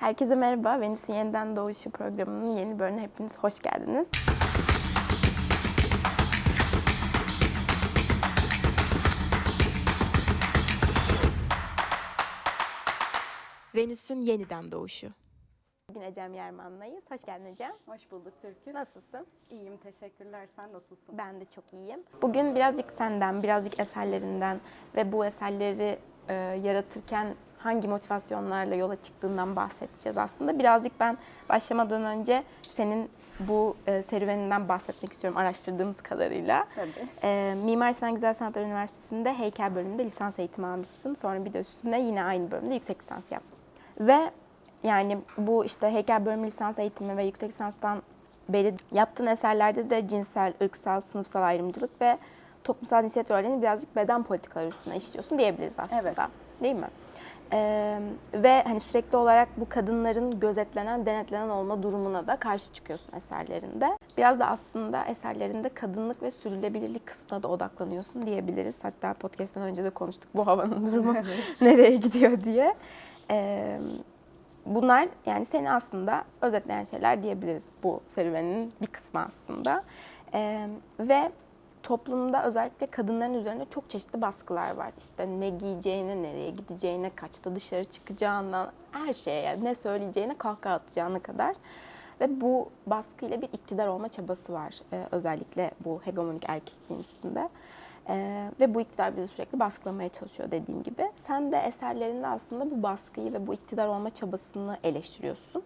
Herkese merhaba. Venüs'ün Yeniden Doğuşu programının yeni bölümüne hepiniz hoş geldiniz. Venüs'ün yeniden doğuşu. Bugün Ecem Yerman'layız. Hoş geldin Ecem. Hoş bulduk Türkü. Nasılsın? İyiyim, teşekkürler. Sen nasılsın? Ben de çok iyiyim. Bugün birazcık senden, birazcık eserlerinden ve bu eserleri e, yaratırken hangi motivasyonlarla yola çıktığından bahsedeceğiz aslında. Birazcık ben başlamadan önce senin bu e, serüveninden bahsetmek istiyorum araştırdığımız kadarıyla. Tabii. E, Mimar Sinan Güzel Sanatlar Üniversitesi'nde heykel bölümünde lisans eğitimi almışsın. Sonra bir de üstüne yine aynı bölümde yüksek lisans yaptın. Ve yani bu işte heykel bölümü lisans eğitimi ve yüksek lisanstan beri yaptığın eserlerde de cinsel, ırksal, sınıfsal ayrımcılık ve toplumsal cinsiyet rollerini birazcık beden politikaları üstüne işliyorsun diyebiliriz aslında. Evet. Değil mi? Ee, ve hani sürekli olarak bu kadınların gözetlenen, denetlenen olma durumuna da karşı çıkıyorsun eserlerinde. Biraz da aslında eserlerinde kadınlık ve sürdürülebilirlik kısmına da odaklanıyorsun diyebiliriz. Hatta podcast'ten önce de konuştuk bu havanın durumu nereye gidiyor diye. Ee, bunlar yani seni aslında özetleyen şeyler diyebiliriz bu serüvenin bir kısmı aslında. Ee, ve toplumda özellikle kadınların üzerinde çok çeşitli baskılar var. İşte ne giyeceğine, nereye gideceğine, kaçta dışarı çıkacağından, her şeye ne söyleyeceğine, kahkaha atacağına kadar. Ve bu baskıyla bir iktidar olma çabası var. Ee, özellikle bu hegemonik erkekliğin üstünde. Ee, ve bu iktidar bizi sürekli baskılamaya çalışıyor dediğim gibi. Sen de eserlerinde aslında bu baskıyı ve bu iktidar olma çabasını eleştiriyorsun.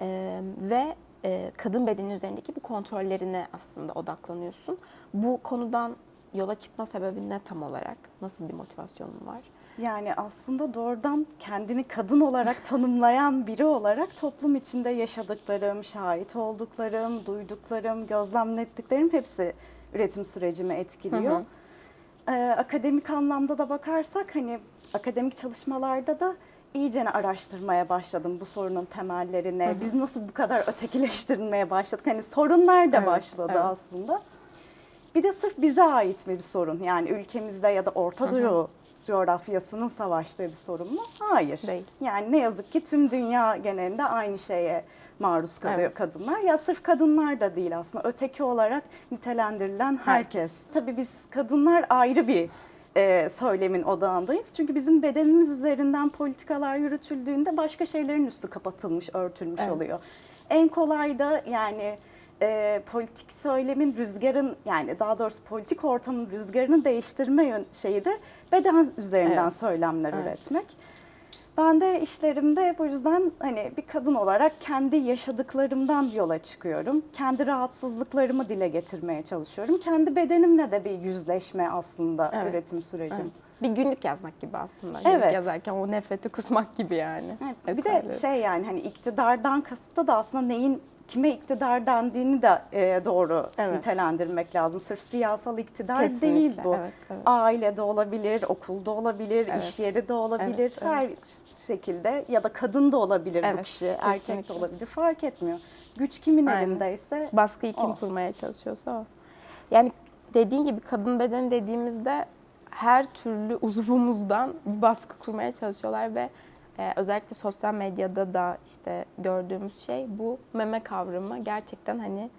Ee, ve e, kadın bedeni üzerindeki bu kontrollerine aslında odaklanıyorsun. Bu konudan yola çıkma sebebin ne tam olarak? Nasıl bir motivasyonun var? Yani aslında doğrudan kendini kadın olarak tanımlayan biri olarak toplum içinde yaşadıklarım, şahit olduklarım, duyduklarım, gözlemlettiklerim hepsi üretim sürecimi etkiliyor. Hı hı. Ee, akademik anlamda da bakarsak hani akademik çalışmalarda da iyicene araştırmaya başladım bu sorunun. Hı hı. Biz nasıl bu kadar ötekileştirilmeye başladık? Hani sorunlar da Evet, başladı evet. aslında. Bir de sırf bize ait mi bir sorun? Yani ülkemizde ya da Orta Hı hı. Doğu coğrafyasının savaştığı bir sorun mu? Hayır. Değil. Yani ne yazık ki tüm dünya genelinde aynı şeye maruz kalıyor Evet. kadınlar. Ya sırf kadınlar da değil aslında öteki olarak nitelendirilen herkes. Tabii biz kadınlar ayrı bir e, söylemin odağındayız. Çünkü bizim bedenimiz üzerinden politikalar yürütüldüğünde başka şeylerin üstü kapatılmış, örtülmüş Evet. oluyor. En kolay da yani e, politik söylemin rüzgarın yani daha doğrusu politik ortamın rüzgarını değiştirme yön, şeyi de beden üzerinden Evet. söylemler Evet. üretmek. Ben de işlerimde bu yüzden hani bir kadın olarak kendi yaşadıklarımdan yola çıkıyorum. Kendi rahatsızlıklarımı dile getirmeye çalışıyorum. Kendi bedenimle de bir yüzleşme aslında Evet. üretim sürecim. Evet. Bir günlük yazmak gibi aslında. Günlük Evet. yazarken o nefreti kusmak gibi yani. Evet, bir de şey yani hani iktidardan kasıtta da aslında neyin kime iktidar dendiğini de e, doğru Evet. nitelendirmek lazım. Sırf siyasal iktidar Kesinlikle, değil bu. evet, evet. Ailede olabilir, okulda olabilir, Evet. iş yeri de olabilir. Evet, evet. Her şekilde ya da kadın da olabilir bu Evet, kişi, erkek de kesinlikle. olabilir fark etmiyor. Güç kimin Aynen. elindeyse Baskıyı kim O. kurmaya çalışıyorsa o. Yani dediğin gibi kadın bedeni dediğimizde her türlü uzvumuzdan bir baskı kurmaya çalışıyorlar ve e, özellikle sosyal medyada da işte gördüğümüz şey bu meme kavramı gerçekten hani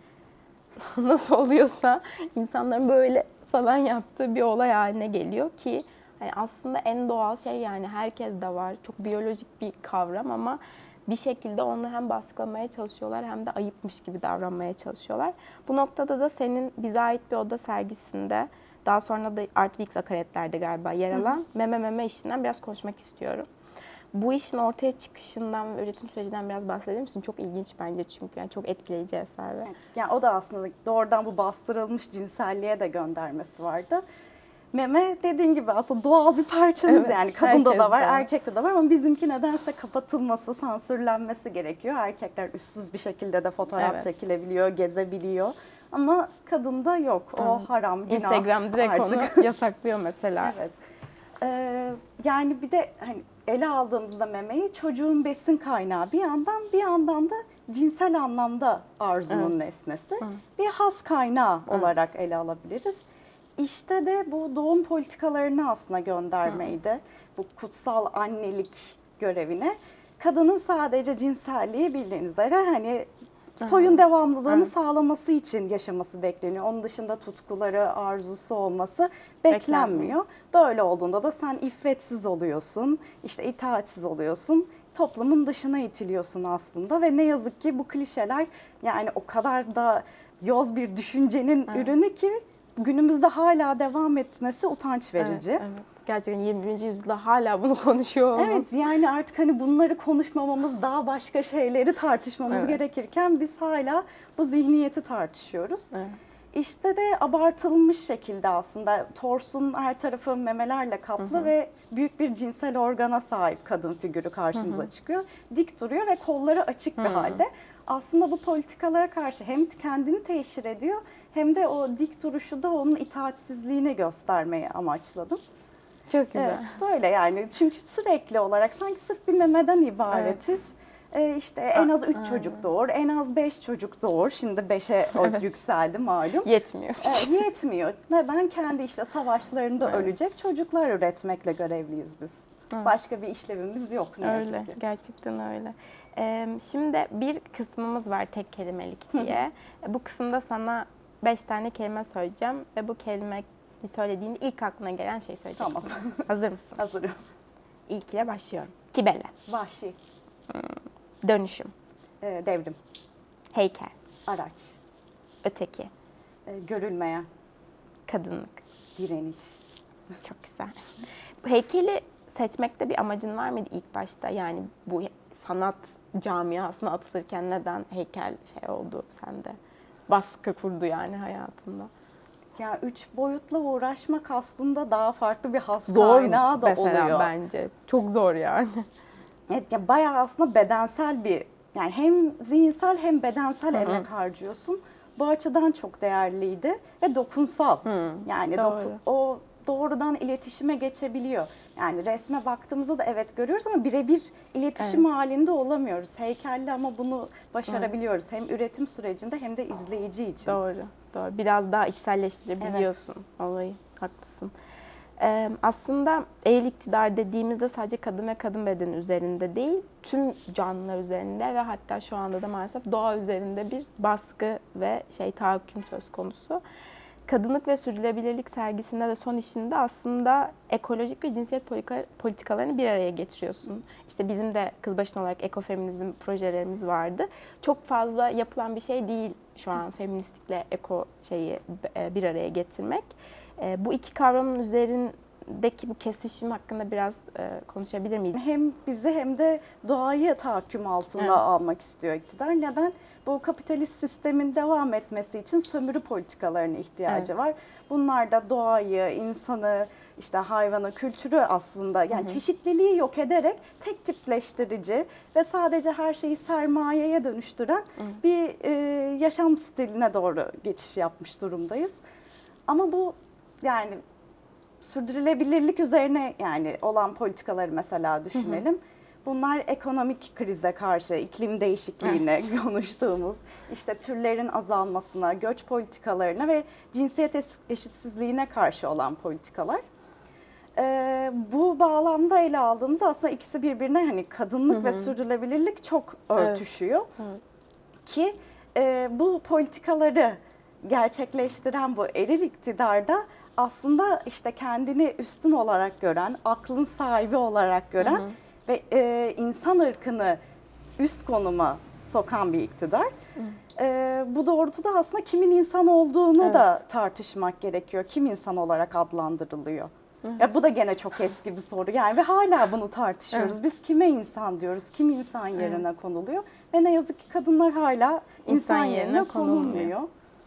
nasıl oluyorsa insanların böyle falan yaptığı bir olay haline geliyor ki hani aslında en doğal şey yani herkes de var. Çok biyolojik bir kavram ama bir şekilde onu hem baskılamaya çalışıyorlar hem de ayıpmış gibi davranmaya çalışıyorlar. Bu noktada da senin bize ait bir oda sergisinde daha sonra da Artvix akaretlerde galiba yer alan meme meme işinden biraz konuşmak istiyorum. Bu işin ortaya çıkışından ve üretim sürecinden biraz bahsedebilir misin? Çok ilginç bence çünkü yani çok etkileyici eser ve Yani o da aslında doğrudan bu bastırılmış cinselliğe de göndermesi vardı. Meme dediğin gibi aslında doğal bir parçamız Evet, yani. Kadında da var, erkekte de var ama bizimki nedense kapatılması, sansürlenmesi gerekiyor. Erkekler üstsüz bir şekilde de fotoğraf Evet. çekilebiliyor, gezebiliyor. Ama kadında yok. O Evet. haram, günah Instagram direkt artık. onu yasaklıyor mesela. Evet. Ee, yani bir de hani ele aldığımızda memeyi çocuğun besin kaynağı bir yandan bir yandan da cinsel anlamda arzunun Evet. nesnesi. Hı. Bir has kaynağı Evet. olarak ele alabiliriz. İşte de bu doğum politikalarını aslında göndermeydi. Bu kutsal annelik görevine. kadının sadece cinselliği bildiğiniz üzere hani soyun devamlılığını Evet. sağlaması için yaşaması bekleniyor. Onun dışında tutkuları, arzusu olması beklenmiyor. Böyle olduğunda da sen iffetsiz oluyorsun, işte itaatsiz oluyorsun. Toplumun dışına itiliyorsun aslında ve ne yazık ki bu klişeler yani o kadar da yoz bir düşüncenin Evet. ürünü ki günümüzde hala devam etmesi utanç verici. Evet, evet. Gerçekten 20. yüzyılda hala bunu konuşuyor olmamız. Evet yani artık hani bunları konuşmamamız daha başka şeyleri tartışmamız Evet. gerekirken biz hala bu zihniyeti tartışıyoruz. Evet. İşte de abartılmış şekilde aslında torsun her tarafı memelerle kaplı Hı hı. ve büyük bir cinsel organa sahip kadın figürü karşımıza çıkıyor. Dik duruyor ve kolları açık bir Hı. halde. Aslında bu politikalara karşı hem kendini teşhir ediyor hem de o dik duruşu da onun itaatsizliğini göstermeyi amaçladım. Çok güzel. Evet, böyle yani çünkü sürekli olarak sanki sırf bir memeden ibaretiz. Ee, işte en az 3 aynen. çocuk doğur, en az 5 çocuk doğur. Şimdi 5'e o Evet. yükseldi malum. Yetmiyor. Ee, yetmiyor. Neden? Kendi işte savaşlarında Evet. ölecek çocuklar üretmekle görevliyiz biz. Evet. Başka bir işlevimiz yok ne Öyle, yazık ki. gerçekten öyle. Ee, şimdi bir kısmımız var tek kelimelik diye. bu kısımda sana beş tane kelime söyleyeceğim ve bu kelimeyi söylediğinde ilk aklına gelen şey söyleyeceksin. Tamam. Hazır mısın? Hazırım. İlk ile başlıyorum. Kibele, Vahşi, dönüşüm, e, devrim, heykel, araç, öteki, e, görülmeyen, kadınlık. direniş. Çok güzel. Bu heykeli seçmekte bir amacın var mıydı ilk başta? Yani bu sanat camiasına atılırken neden heykel şey oldu sende? Baskı kurdu yani hayatında. Ya üç boyutla uğraşmak aslında daha farklı bir has Zor kaynağı da mesela oluyor. bence. Çok zor yani. Evet, ya bayağı aslında bedensel bir yani hem zihinsel hem bedensel Hı hı. emek harcıyorsun. Bu açıdan çok değerliydi ve dokunsal. Hı, yani doku- o doğrudan iletişime geçebiliyor. Yani resme baktığımızda da evet görüyoruz ama birebir iletişim halinde olamıyoruz. Heykelle ama bunu başarabiliyoruz. Hem üretim sürecinde hem de izleyici için. Doğru, doğru. Biraz daha içselleştirebiliyorsun olayı. Haklısın. Ee, aslında el iktidar dediğimizde sadece kadın ve kadın bedeni üzerinde değil, tüm canlılar üzerinde ve hatta şu anda da maalesef doğa üzerinde bir baskı ve şey tahakküm söz konusu. Kadınlık ve sürdürülebilirlik sergisinde de son işinde aslında ekolojik ve cinsiyet politika- politikalarını bir araya getiriyorsun. İşte bizim de kız başına olarak ekofeminizm projelerimiz vardı. Çok fazla yapılan bir şey değil şu an feministlikle eko şeyi e, bir araya getirmek. E, Bu iki kavramın üzerindeki bu kesişim hakkında biraz e, konuşabilir miyiz? hem bizi hem de doğayı tahakküm altında Evet. almak istiyor iktidar. Neden? Bu kapitalist sistemin devam etmesi için sömürü politikalarına ihtiyacı var. Bunlar da doğayı, insanı, işte hayvanı, kültürü aslında yani çeşitliliği yok ederek tek tipleştirici ve sadece her şeyi sermayeye dönüştüren bir e, yaşam stiline doğru geçiş yapmış durumdayız. Ama bu yani sürdürülebilirlik üzerine yani olan politikaları mesela düşünelim. Bunlar ekonomik krize karşı, iklim değişikliğine konuştuğumuz, işte türlerin azalmasına, göç politikalarına ve cinsiyet eşitsizliğine karşı olan politikalar. Ee, bu bağlamda ele aldığımızda aslında ikisi birbirine hani kadınlık ve sürdürülebilirlik çok örtüşüyor. Evet. Ki e, bu politikaları gerçekleştiren bu eril iktidarda aslında işte kendini üstün olarak gören, aklın sahibi olarak gören ve e, insan ırkını üst konuma sokan bir iktidar. E, bu doğrultuda aslında kimin insan olduğunu Evet. da tartışmak gerekiyor. Kim insan olarak adlandırılıyor? Ya bu da gene çok eski bir soru yani ve hala bunu tartışıyoruz. Biz kime insan diyoruz? Kim insan yerine konuluyor? Ve ne yazık ki kadınlar hala insan, İnsan yerine, yerine konulmuyor. konulmuyor.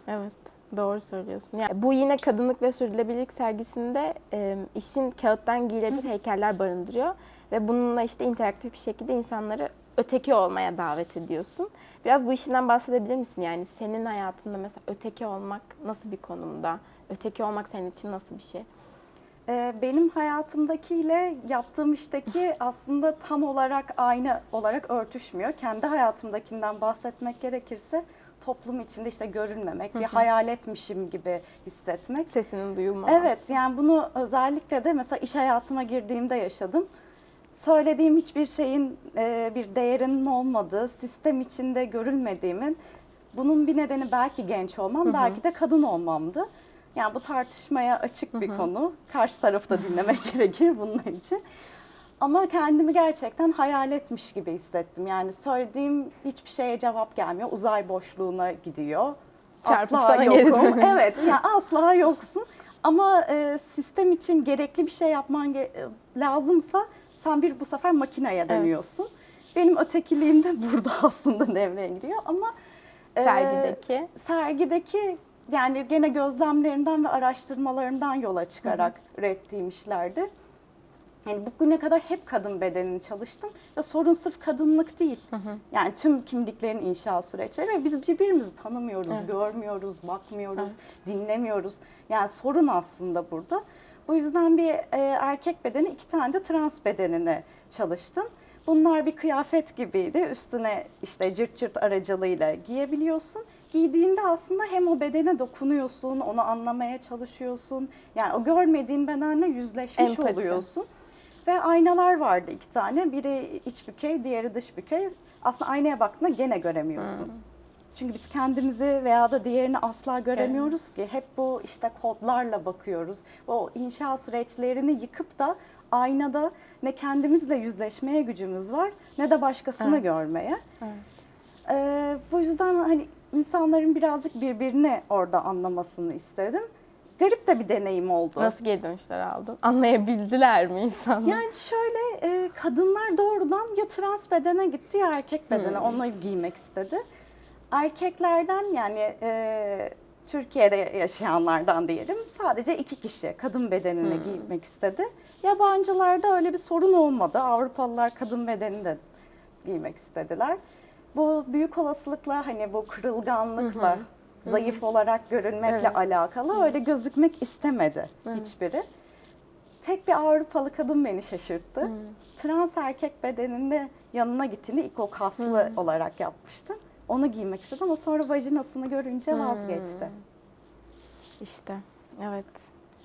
Evet, doğru söylüyorsun. Yani bu yine kadınlık ve sürdürülebilirlik sergisinde e, işin kağıttan giyilebilir heykeller barındırıyor ve bununla işte interaktif bir şekilde insanları öteki olmaya davet ediyorsun. Biraz bu işinden bahsedebilir misin? Yani senin hayatında mesela öteki olmak nasıl bir konumda? Öteki olmak senin için nasıl bir şey? Ee, benim hayatımdakiyle yaptığım işteki aslında tam olarak aynı olarak örtüşmüyor. Kendi hayatımdakinden bahsetmek gerekirse toplum içinde işte görülmemek, bir hayaletmişim gibi hissetmek. Sesinin duyulmaması. Evet yani bunu özellikle de mesela iş hayatıma girdiğimde yaşadım. söylediğim hiçbir şeyin e, bir değerinin olmadığı, sistem içinde görülmediğimin bunun bir nedeni belki genç olmam, belki de kadın olmamdı. Yani bu tartışmaya açık bir konu. Karşı tarafı da dinlemek gerekir bunun için. Ama kendimi gerçekten hayal etmiş gibi hissettim. Yani söylediğim hiçbir şeye cevap gelmiyor. Uzay boşluğuna gidiyor. Çarpıp asla yokum. Evet, yani asla yoksun. Ama e, sistem için gerekli bir şey yapman ge- e, lazımsa sen bir bu sefer makineye dönüyorsun. Benim ötekiliğim de burada aslında devreye giriyor ama e, Sergideki. Yani gene gözlemlerinden ve araştırmalarımdan yola çıkarak ürettiğim işlerdi. Yani bugüne kadar hep kadın bedenini çalıştım ve sorun sırf kadınlık değil. Yani tüm kimliklerin inşa süreçleri ve biz birbirimizi tanımıyoruz, Evet. görmüyoruz, bakmıyoruz, dinlemiyoruz. Yani sorun aslında burada. Bu yüzden bir e, erkek bedeni, iki tane de trans bedenini çalıştım. Bunlar bir kıyafet gibiydi. Üstüne işte cırt cırt aracılığıyla giyebiliyorsun. Giydiğinde aslında hem o bedene dokunuyorsun, onu anlamaya çalışıyorsun. Yani o görmediğin bedenle yüzleşmiş Empati. oluyorsun. Ve aynalar vardı iki tane. Biri iç bükey, diğeri dış bükey. Aslında aynaya baktığında gene göremiyorsun. Çünkü biz kendimizi veya da diğerini asla göremiyoruz ki. Hep bu işte kodlarla bakıyoruz. O inşa süreçlerini yıkıp da aynada ne kendimizle yüzleşmeye gücümüz var ne de başkasını Evet. görmeye. Evet. Ee, bu yüzden hani insanların birazcık birbirini orada anlamasını istedim. Garip de bir deneyim oldu. Nasıl geri dönüşler aldın? Anlayabildiler mi insanlar? Yani şöyle e, kadınlar doğrudan ya trans bedene gitti ya erkek bedene Hmm. onu giymek istedi. Erkeklerden yani e, Türkiye'de yaşayanlardan diyelim sadece iki kişi kadın bedenini Hmm. giymek istedi. Yabancılarda öyle bir sorun olmadı. Avrupalılar kadın bedenini de giymek istediler. Bu büyük olasılıkla hani bu kırılganlıkla Hı hı. zayıf olarak görünmekle Evet. alakalı öyle gözükmek istemedi Evet. hiçbiri. Tek bir Avrupalı kadın beni şaşırttı. Hı. Trans erkek bedeninde yanına gittiğinde ilk o kaslı Hı. olarak yapmıştı. Onu giymek istedim ama sonra vajinasını görünce Hmm. vazgeçti. İşte evet.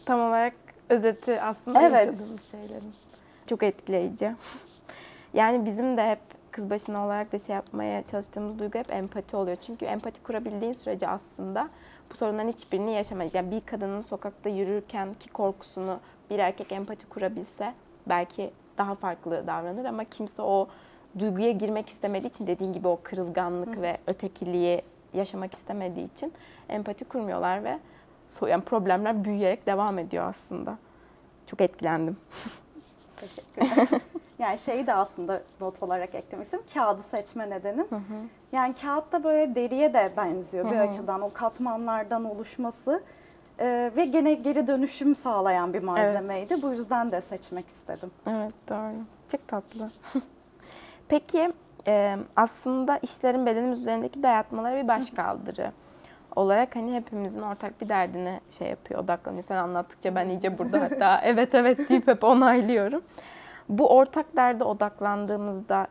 Tam olarak özeti aslında Evet. yaşadığımız şeylerin. Çok etkileyici. yani bizim de hep kız başına olarak da şey yapmaya çalıştığımız duygu hep empati oluyor. Çünkü empati kurabildiğin sürece aslında bu sorunların hiçbirini yaşamayız. Yani bir kadının sokakta yürürken ki korkusunu bir erkek empati kurabilse belki daha farklı davranır ama kimse o duyguya girmek istemediği için dediğin gibi o kırılganlık ve ötekiliği yaşamak istemediği için empati kurmuyorlar ve yani problemler büyüyerek devam ediyor aslında. Çok etkilendim. Teşekkürler. yani şeyi de aslında not olarak eklemek istedim. Kağıdı seçme nedenim. Yani kağıt da böyle deriye de benziyor bir Hı hı. açıdan. O katmanlardan oluşması e, ve gene geri dönüşüm sağlayan bir malzemeydi. Bu yüzden de seçmek istedim. Evet doğru. Çok tatlı. Peki e, aslında işlerin bedenimiz üzerindeki dayatmaları bir başkaldırı olarak hani hepimizin ortak bir derdine şey yapıyor, odaklanıyor. Sen anlattıkça ben iyice burada hatta evet evet deyip hep onaylıyorum. Bu ortak derde odaklandığımızda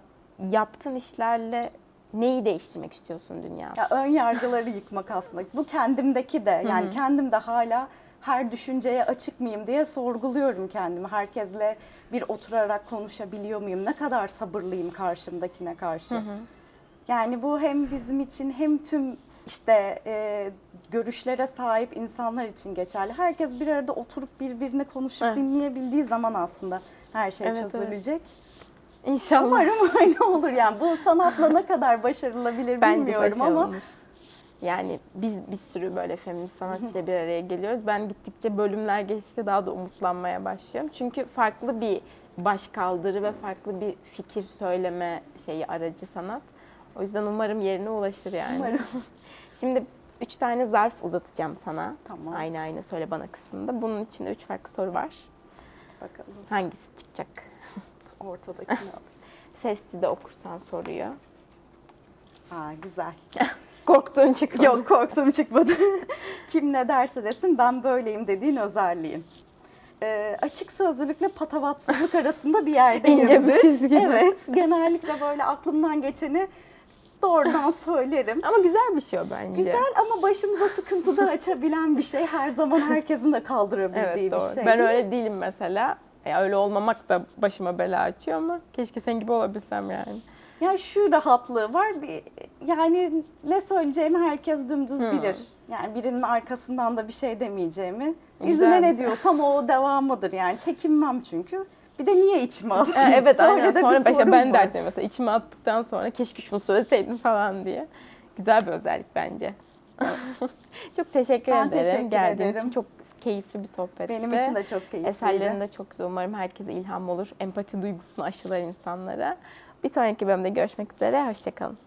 yaptığın işlerle neyi değiştirmek istiyorsun dünyada? Ya ön yargıları yıkmak aslında. Bu kendimdeki de yani kendim de hala her düşünceye açık mıyım diye sorguluyorum kendimi. Herkesle bir oturarak konuşabiliyor muyum? Ne kadar sabırlıyım karşımdakine karşı? Yani bu hem bizim için hem tüm işte e, görüşlere sahip insanlar için geçerli. Herkes bir arada oturup birbirini konuşup Evet. dinleyebildiği zaman aslında her şey Evet, evet. çözülecek. İnşallah. Umarım öyle olur yani. Bu sanatla ne kadar başarılabilir Bence bilmiyorum ama. Yani biz bir sürü böyle feminist sanatçıyla bir araya geliyoruz. Ben gittikçe bölümler geçtikçe daha da umutlanmaya başlıyorum. Çünkü farklı bir başkaldırı ve farklı bir fikir söyleme şeyi aracı sanat. O yüzden umarım yerine ulaşır yani. Umarım. Şimdi üç tane zarf uzatacağım sana. Tamam. Aynı aynı söyle bana kısmında. Bunun içinde üç farklı soru var. Bakalım Hangisi çıkacak? ortadakini alayım. Sesli de okursan soruyor. Aa, güzel. Korktuğun çıkmadı. Yok korktum çıkmadı. Kim ne derse desin ben böyleyim dediğin özelliğin. Ee, açık sözlülükle patavatsızlık arasında bir yerdeyim. İnce bir çizgi. Evet. Genellikle böyle aklımdan geçeni doğrudan söylerim. Ama güzel bir şey o bence. Güzel ama başımıza sıkıntı da açabilen bir şey. Her zaman herkesin de kaldırabildiği Evet bir doğru. şey. ben değil öyle değilim mesela. Ya öyle olmamak da başıma bela açıyor ama keşke sen gibi olabilsem yani. Ya şu rahatlığı var. Bir, yani ne söyleyeceğimi herkes dümdüz Hmm. bilir. Yani birinin arkasından da bir şey demeyeceğimi. Güzel. Yüzüne ne diyorsam o devamıdır yani. Çekinmem çünkü. Bir de niye içime atayım? Ha, evet Öyle aynen. de bir Sonra işte ben derdim mesela içime attıktan sonra keşke şunu söyleseydim falan diye. Güzel bir özellik bence. çok teşekkür Ben ederim. teşekkür Geldiğin ederim. için çok keyifli bir sohbetti. Benim için de çok keyifliydi. Eserlerin de çok güzel. Umarım herkese ilham olur. Empati duygusunu aşılar insanlara. Bir sonraki bölümde görüşmek üzere. Hoşçakalın.